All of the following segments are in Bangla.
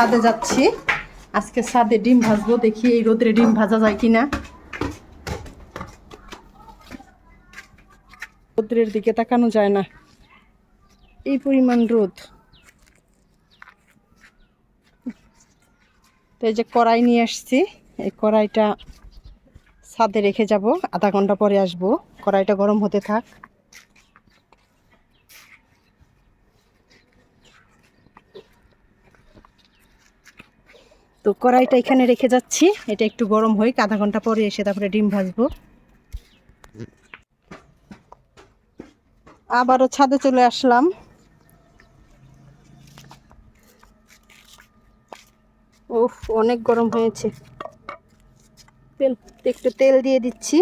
ছাদে যাচ্ছি। আজকে ছাদে ডিম ভাজবো, দেখি এই রোদরে ডিম ভাজা যায় কিনা। রোদ্রের দিকে তাকানো যায় না। এই পরিমাণ রোদ। তো এই যে কড়াই নিয়ে আসছি, এই কড়াইটা ছাদে রেখে যাব, আধা ঘণ্টা পরে আসব। কড়াইটা গরম হতে থাক। তো কড়াইটা এখানে রেখে যাচ্ছি। এটা একটু গরম হয়ে আধা ঘণ্টা পরে এসে তারপরে ডিম ভাজবো। আবারও ছাদে চলে আসলাম। উফ, অনেক গরম হয়েছে। তেল, একটু তেল দিয়ে দিচ্ছি।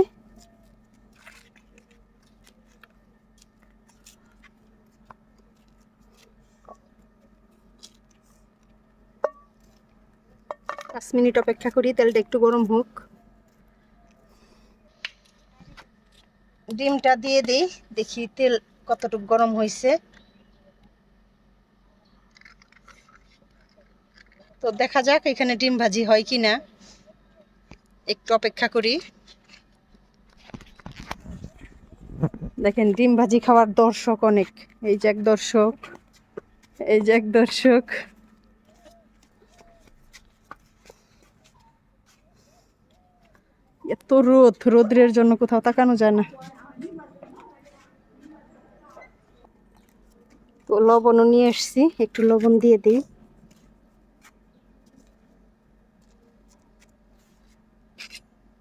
পাঁচ মিনিট অপেক্ষা করি, তেলটা একটু গরম হোক। ডিমটা দিয়ে দিই, দেখি তেল কতটুকু গরম হয়েছে তো দেখা যাক এখানে ডিম ভাজি হয় কি না একটু অপেক্ষা করি। দেখেন, ডিম ভাজি খাওয়ার দর্শক অনেক। এই যে এক দর্শক, এই যে এক দর্শক। এত রোদ, রোদ্রের জন্য কোথাও তাকানো যায় না। তো লবণও নিয়ে এসছি একটু লবণ দিয়ে দিই।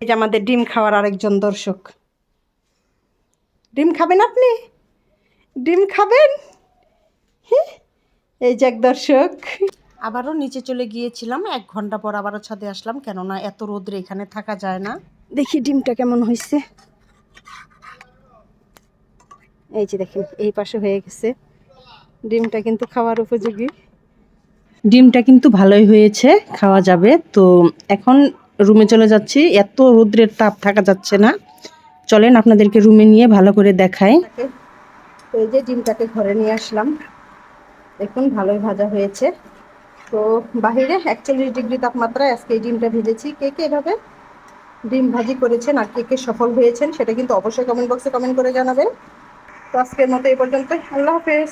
এই যে আমাদের ডিম খাওয়ার আরেকজন দর্শক। ডিম খাবেন আপনি? ডিম খাবেন? এই যে এক দর্শক। আবারও নিচে চলে গিয়েছিলাম, এক ঘণ্টা পর আবারও ছাদে আসলাম, কেননা এত রোদ্রে এখানে থাকা যায় না। দেখি ডিমটা কেমন হয়েছে এই যে দেখেন এই পাশে হয়ে গেছে। ডিমটা কিন্তু খাওয়ার উপযোগী। ডিমটা কিন্তু ভালোই হয়েছে খাওয়া যাবে। তো এখন রুমে চলে যাচ্ছি। এত রৌদ্রের তাপ থাকা যাচ্ছে না। চলেন আপনাদেরকে রুমে নিয়ে ভালো করে দেখাই। তো এই যে ডিমটাকে ঘরে নিয়ে আসলাম। দেখুন ভালোই ভাজা হয়েছে। তো বাহিরে একচল্লিশ ডিগ্রি তাপমাত্রায় আজকে এই ডিমটা ভেজেছি। কে কে এভাবে ডিম ভাজি করেছেন আর কে কে সফল হয়েছেন সেটা কিন্তু অবশ্যই কমেন্ট বক্সে কমেন্ট করে জানাবেন। তো আজকের মতো এই পর্যন্ত আল্লাহ হাফেজ।